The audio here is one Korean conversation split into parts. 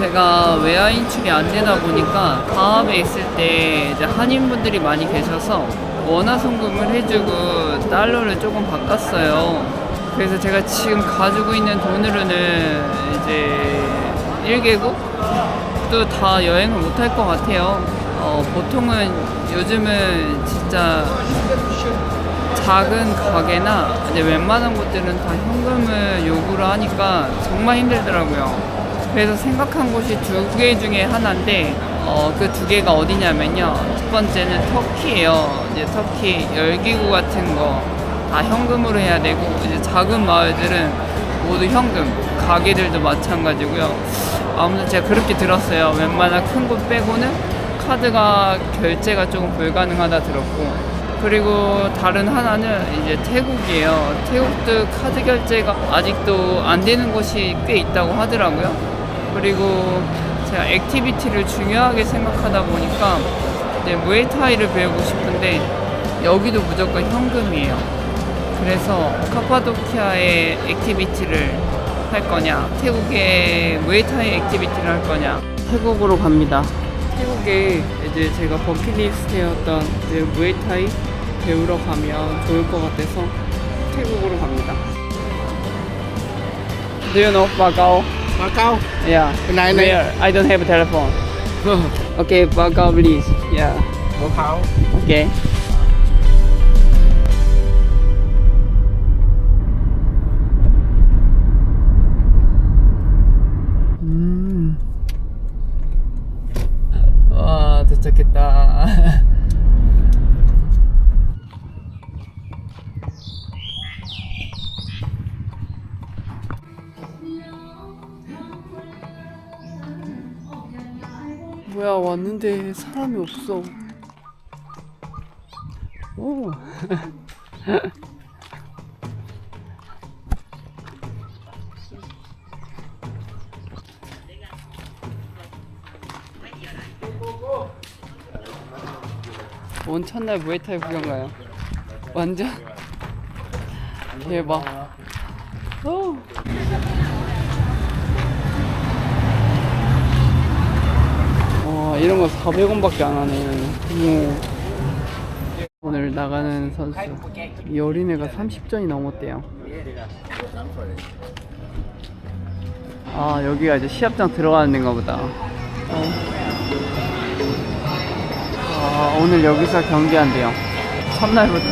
제가 외화 인출이 안 되다 보니까 가업에 있을 때 이제 한인분들이 많이 계셔서 원화 송금을 해주고 달러를 조금 바꿨어요. 그래서 제가 지금 가지고 있는 돈으로는 이제 1개국도 다 여행을 못 할 것 같아요. 어, 보통은 요즘은 진짜 작은 가게나 이제 웬만한 곳들은 다 현금을 요구를 하니까 정말 힘들더라고요. 그래서 생각한 곳이 두 개 중에 하나인데 어, 그 두 개가 어디냐면요. 첫 번째는 터키예요. 이제 터키 열기구 같은 거 다 현금으로 해야 되고 이제 작은 마을들은 모두 현금. 가게들도 마찬가지고요. 아무튼 제가 그렇게 들었어요. 웬만한 큰 곳 빼고는 카드가 결제가 조금 불가능하다 들었고 그리고 다른 하나는 이제 태국이에요. 태국도 카드 결제가 아직도 안 되는 곳이 꽤 있다고 하더라고요. 그리고 제가 액티비티를 중요하게 생각하다 보니까 이제 무에타이를 배우고 싶은데 여기도 무조건 현금이에요. 그래서 카파도키아의 액티비티를 할 거냐, 태국의 무에타이 액티비티를 할 거냐. 태국으로 갑니다. 태국에 이제 제가 버킷리스트였던 이제 무에타이 배우러 가면 좋을 것 같아서 태국으로 갑니다. Do you know Macau? Macau. Yeah. Này. Where? I don't have a telephone. Okay, Macau please. Yeah. Macau. Okay. 뭐야, 왔는데 사람이 없어. 오. 온 첫날 무에타이 구경 가요. 완전 대박. 오. 이런 거 400원밖에 안 하네. 뭐. 오늘 나가는 선수 이 어린애가 30전이 넘었대요. 아 여기가 이제 시합장 들어가는 데인가 보다. 어. 아, 오늘 여기서 경기한대요. 첫날부터.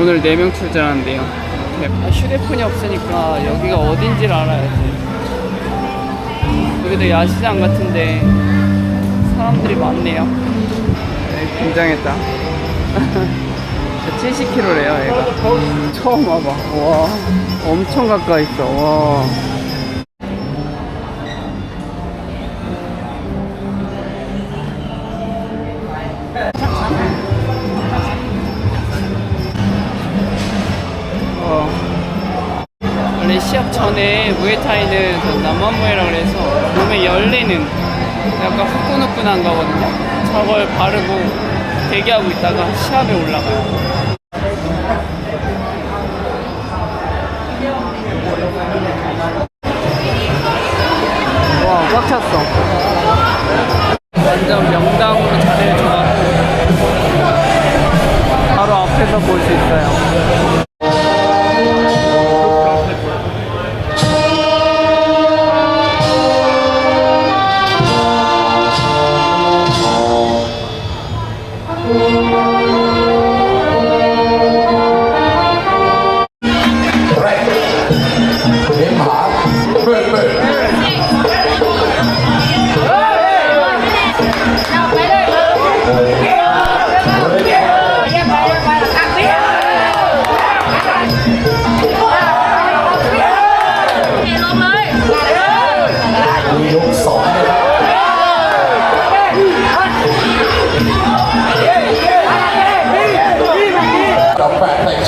오늘 4명 출전한대요. 아, 휴대폰이 없으니까 여기가 어딘지를 알아야지. 여기도 야시장 같은데 사람들이 많네요. 네, 긴장했다. 70kg래요, 얘가. 처음 와봐. 와, 엄청 가까이 있어. 와. 시합 전에 무에타이는 저 남만무에라 그래서 몸에 열내는 약간 후끈후끈한 거거든요. 저걸 바르고 대기하고 있다가 시합에 올라가요.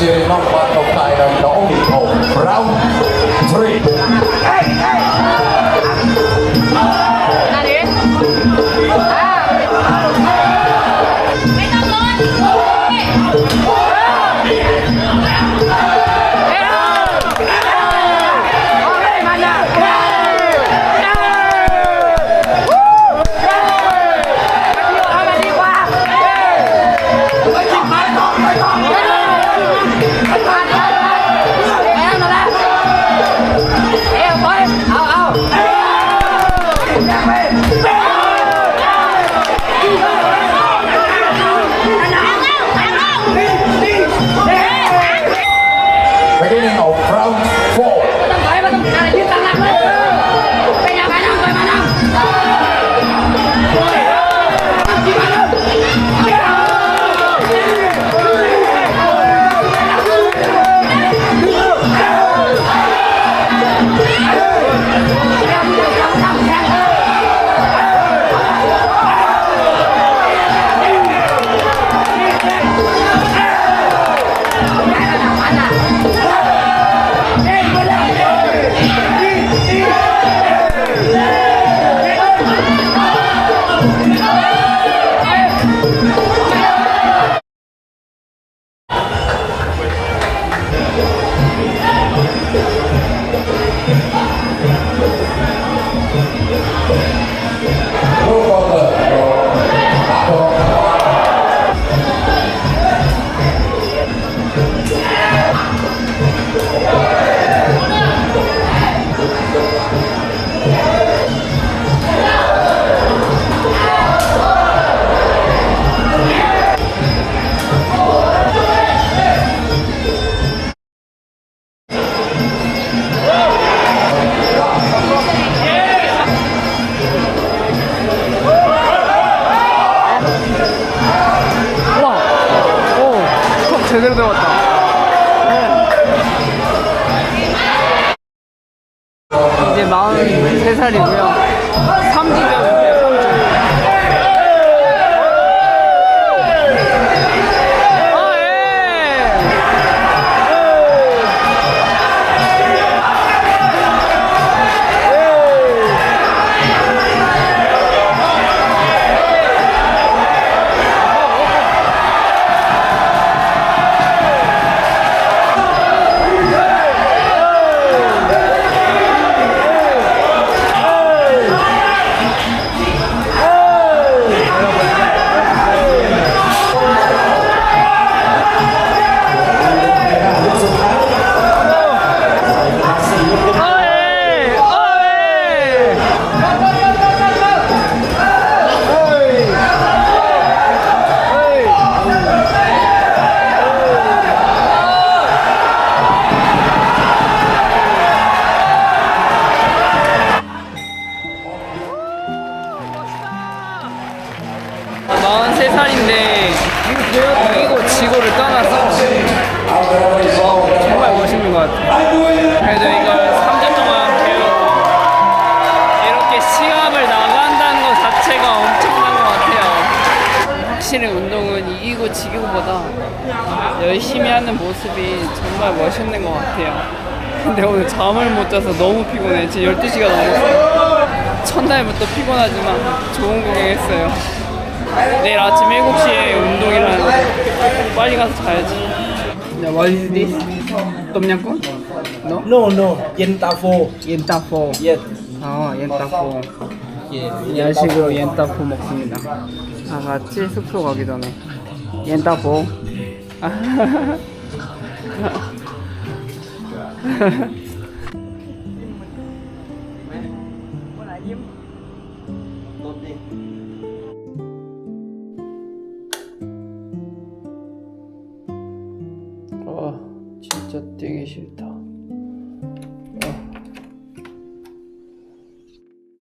Ceylan var. 43살이고요. 3주년이에요, 열심히 하는 모습이 정말 멋있는 것 같아요. 근데 오늘 잠을 못 자서 너무 피곤해. 지금 12시가 넘었어요. 첫날부터 피곤하지만 좋은 구경했어요. 내일 아침 7시에 운동이라는데 빨리 가서 자야지. 야, what is this? 똠양꿍? No? No, no, yen tafo. 옌따포. Yes. 아, 옌따포. Yes. 야식으로 옌따포 먹습니다. 다 같이 숙소 가기 전에. 옌따포. 아, 진짜 뛰기 싫다.